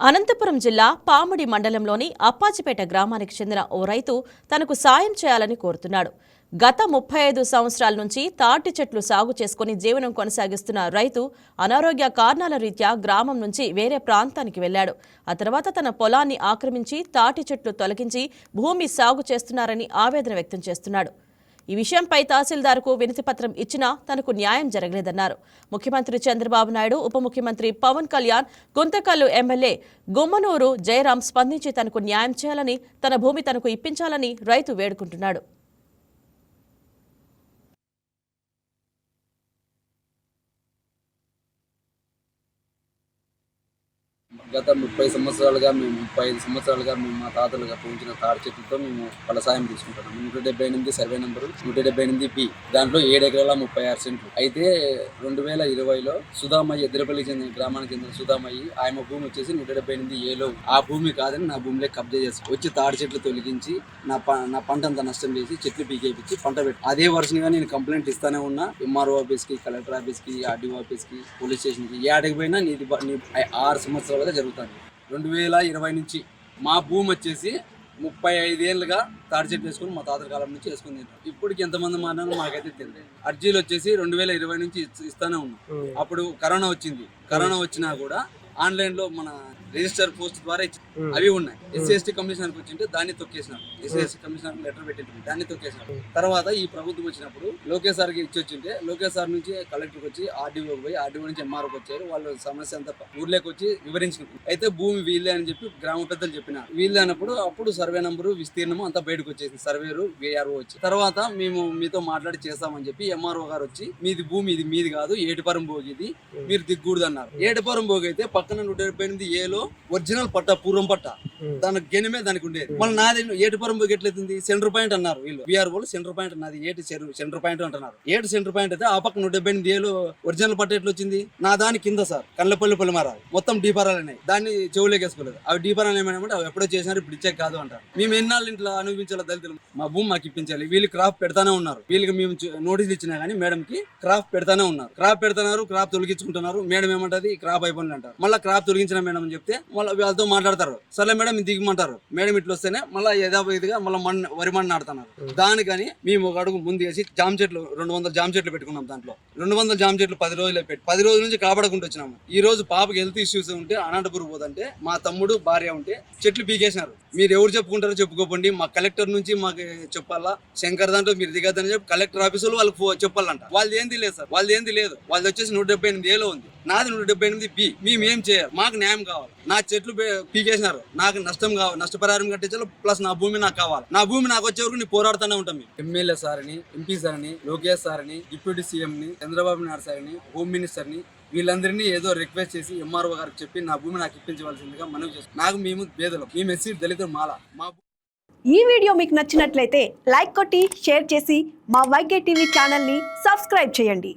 అనంతపురం జిల్లా పాముడి మండలంలోని అప్పాచిపేట గ్రామానికి చెందిన ఓ రైతు తనకు సాయం చేయాలని కోరుతున్నాడు. గత ముప్పై ఐదు సంవత్సరాల నుంచి తాటి చెట్లు సాగు చేసుకుని జీవనం కొనసాగిస్తున్న రైతు అనారోగ్య కారణాల రీత్యా గ్రామం నుంచి వేరే ప్రాంతానికి వెళ్ళాడు ఆ తర్వాత తన పొలాన్ని ఆక్రమించి తాటి చెట్లు తొలగించి భూమి సాగు చేస్తున్నారని ఆవేదన వ్యక్తం చేస్తున్నాడు. ఈ విషయంపై తహసీల్దార్కు వినతిపత్రం ఇచ్చినా తనకు న్యాయం జరగలేదన్నారు. ముఖ్యమంత్రి చంద్రబాబు నాయుడు ఉప ముఖ్యమంత్రి పవన్ కళ్యాణ్ గుంతకల్లు ఎమ్మెల్యే గుమ్మనూరు జయరాం స్పందించి తనకు న్యాయం చేయాలని తన భూమి తనకు ఇప్పించాలని రైతు వేడుకుంటున్నాడు. గత ముప్పై సంవత్సరాలుగా మేము ముప్పై ఐదు సంవత్సరాలుగా మేము మా తాతలుగా పెంచిన తాడి చెట్లతో మేము ఫలసాయం తీసుకుంటున్నాం నూట డెబ్బై ఎనిమిది సర్వే నెంబరు నూట డెబ్బై ఎనిమిది పి. దాంట్లో ఏడు ఎకరాల ముప్పై ఆరు సెంట్లు. అయితే రెండు వేల ఇరవైలో సుధామయ్య ఎదురపల్లి చెందిన గ్రామానికి చెందిన సుధామయ్యి ఆయన భూమి వచ్చేసి నూట డెబ్బై ఎనిమిది ఏలో. ఆ భూమి కాదని నా భూమిలో కబ్జా చేసి వచ్చి తాడి చెట్లు తొలగించి నా ప నా పంట అంతా నష్టం చేసి చెట్లు పీకేపించి పంట పెట్టి అదే వర్షంగా నేను కంప్లైంట్ ఇస్తానే ఉన్నా. ఎంఆర్ఓ ఆఫీస్కి కలెక్టర్ ఆఫీస్కి ఆర్డీఓ ఆఫీస్కి పోలీస్ స్టేషన్కి. ఏ ఆడికి పోయినా నీది నీ ఆరు సంవత్సరాలుగా జరుగుతుంది రెండు వేల ఇరవై నుంచి మా భూమి వచ్చేసి ముప్పై ఐదేళ్ళుగా తాడి చెట్టు వేసుకుని మా తాతల కాలం నుంచి వేసుకుని తింటాం. ఇప్పటికి ఎంతమంది మాట్లాడినా మాకైతే తెలియదు. అర్జీలు వచ్చేసి రెండు వేల ఇరవై నుంచి ఇస్- ఇస్తానే ఉన్నాం. అప్పుడు కరోనా వచ్చింది. కరోనా వచ్చినా కూడా ఆన్లైన్లో మన రిజిస్టర్ పోస్ట్ ద్వారా అవి ఉన్నాయి. ఎస్సీ ఎస్టీ కమిషనర్కి వచ్చింటే దాన్ని తొక్కేసినారు ఎస్సీ ఎస్టీ కమిషనర్ లెటర్ పెట్టింది. దాన్ని తొక్కేసినారు తర్వాత ఈ ప్రభుత్వం వచ్చినప్పుడు లోకేష్ సార్కి ఇచ్చి వచ్చింటే లోకేష్ సార్ నుంచి కలెక్టర్కి వచ్చి ఆర్డీఓకి పోయి ఆర్డీఓ నుంచి ఎంఆర్ఓకి వచ్చారు. వాళ్ళు సమస్య అంతా ఊర్లోకి వచ్చి వివరించుకుంటారు అయితే భూమి వీళ్ళే అని చెప్పి గ్రామ పెద్దలు చెప్పినారు. వీళ్ళే అన్నప్పుడు అప్పుడు సర్వే నంబరు విస్తీర్ణము అంతా బయటకు వచ్చేసింది. సర్వేరు విఆర్ఓ వచ్చి. తర్వాత మేము మీతో మాట్లాడి చేస్తామని చెప్పి ఎంఆర్ఓ గారు వచ్చి మీది భూమి ఇది మీది కాదు. ఏటిపరం భోగి ఇది. మీరు దిగ్గూడదు అన్నారు ఏటిపరం భోగి అయితే పక్కన నూట డెబ్బై ఎనిమిది ఏలో ఒరిజినల్ పట్ట పూర్వం పట్ట. దాని గెనిమే దానికి ఉండేది. మళ్ళీ నాది ఏటిపురం భోగి ఎట్లయితుంది సెంటర్ పాయింట్ అన్నారు వీళ్ళు. విఆర్ వాళ్ళు సెంటర్ పాయింట్ నాది ఏటి సెంటర్ పాయింట్ అంటున్నారు. ఏటి సెంటర్ పాయింట్ అయితే ఆ పక్క నూట డెబ్బై ఎనిమిది ఏళ్ళు ఒరిజినల్ పట్ట ఎట్లా వచ్చింది? నా దాని కింద సార్ కళ్ళపల్లి పొలిమారాలు. మొత్తం డీపారాలు ఉన్నాయి దాన్ని చెవులేకేసుకోలేదు అవి డీపారాలు ఏమైనా అవి ఎప్పుడో చేసినారు ఇప్పుడు ఇచ్చే కాదు అంటారు. మేము ఎన్నాళ్ళు ఇంట్లో అనుభవించాలి దళితులు? మా భూమి మాకు ఇప్పించాలి. వీళ్ళు క్రాప్ పెడతానే ఉన్నారు. వీళ్ళకి మేము నోటీసులు ఇచ్చినా కానీ మేడం కి క్రాప్ పెడతానే ఉన్నారు. క్రాప్ పెడతారు క్రాప్ తొలగించుకుంటున్నారు. మేడం ఏమంటది? క్రాప్ అయిపోయింది అంటారు మళ్ళీ క్రాప్ తొలగించిన మేడం అని చెప్తే మళ్ళీ వాళ్ళతో మాట్లాడతారు. సరే మేడం ఇది దిగమంటారు. మేడం ఇట్లా వస్తేనే మళ్ళీ యథావిధిగా మళ్ళీ మణ్ వరి మಣ್ಣు నాడుతున్నారు దానికని మేము ఒక అడుగు ముందు వేసి జామ చెట్లు రెండు వందల జామ చెట్లు పెట్టుకున్నాం దాంట్లో. రెండు వందల జామ చెట్లు పది రోజులే పెట్టి పది రోజుల నుంచి కాపాడకుండా వచ్చినాము. ఈ రోజు పాపకి హెల్త్ ఇష్యూస్ ఉంటే అనంతపురం పోదంటే మా తమ్ముడు భార్య ఉంటే చెట్లు పీకేసినారు. మీరు ఎవరు చెప్పుకుంటారో చెప్పుకోకండి. మా కలెక్టర్ నుంచి మాకు చెప్పాలా శంకర్ దాంట్లో మీరు దిగద్దని చెప్పి కలెక్టర్ ఆఫీసులో వాళ్ళకి చెప్పాలంట. వాళ్ళది ఏంది లేదు సార్. వాళ్ళది ఏంది లేదు. వాళ్ళది వచ్చేసి నూట డెబ్బై ఎనిమిది ఏలో ఉంది. నాది నూట డెబ్బై ఎనిమిది బి. మేము ఏం చేయాలి? మాకు న్యాయం కావాలి. నా చెట్లు పే- పీకేసినారు. నాకు నష్టం కావాలి. నష్టపరిహారం కట్టించాలి. ప్లస్ నా భూమి నాకు కావాలి. నా భూమి నాకు వచ్చే వరకు నేను పోరాడుతూనే ఉంటాం మేము. ఎమ్మెల్యే సార్ అని ఎంపీ సార్ అని లోకేష్ సార్ అని డిప్యూటీ సీఎం ని చంద్రబాబు నాయుడు సార్ అని హోమ్ మినిస్టర్ని వీళ్ళందరినీ ఏదో రిక్వెస్ట్ చేసి ఎంఆర్ఓ గారికి చెప్పి నా భూమి నాకు ఇప్పించవలసిందిగా మనవి చేస్తాం నాకు మేము పేదలం మేము ఎస్సీ దళితులు మాల. మా ఈ వీడియో మీకు నచ్చినట్లయితే లైక్ కొట్టి షేర్ చేసి మా వైకే టీవీ ఛానల్ని సబ్స్క్రైబ్ చేయండి.